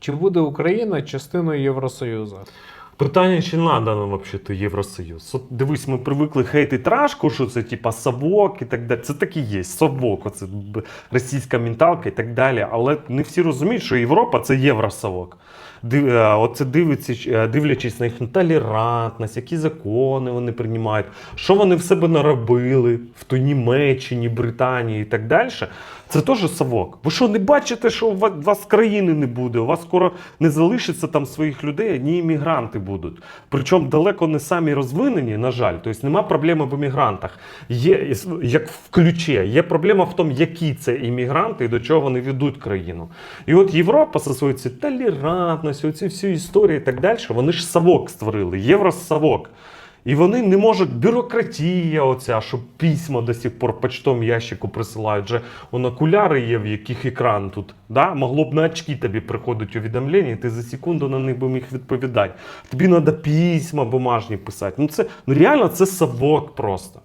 Чи буде Україна частиною Євросоюзу? Питання, чи надо нам взагалі Євросоюз? От дивись, ми привикли хейтити рашку, що це типа совок і так далі. Це так і є, совок, оце російська менталка і так далі. Але не всі розуміють, що Європа це євросовок. Е, оце дивиться, е, дивлячись на їхню толерантність, які закони вони приймають, що вони в себе наробили в той Німеччині, Британії і так далі. Це теж совок. Ви що, не бачите, що у вас країни не буде? У вас скоро не залишиться там своїх людей, одні іммігранти будуть. Причому далеко не самі розвинені, на жаль. Тобто нема проблеми в іммігрантах. Є як в ключі. Є проблема в тому, які це іммігранти і до чого вони ведуть країну. І от Європа за своєю цією толерантністю, оці всі історії і так далі, вони ж савок створили, євросовок. І вони не можуть бюрократія, оця, що письма до сих пор почтом ящику присилають. Же он окуляри є, в яких екран тут. Да? Могло б на очки тобі приходить увідомлення, і ти за секунду на них би міг відповідати. Тобі треба письма бумажні писати. Ну це ну реально це совок просто.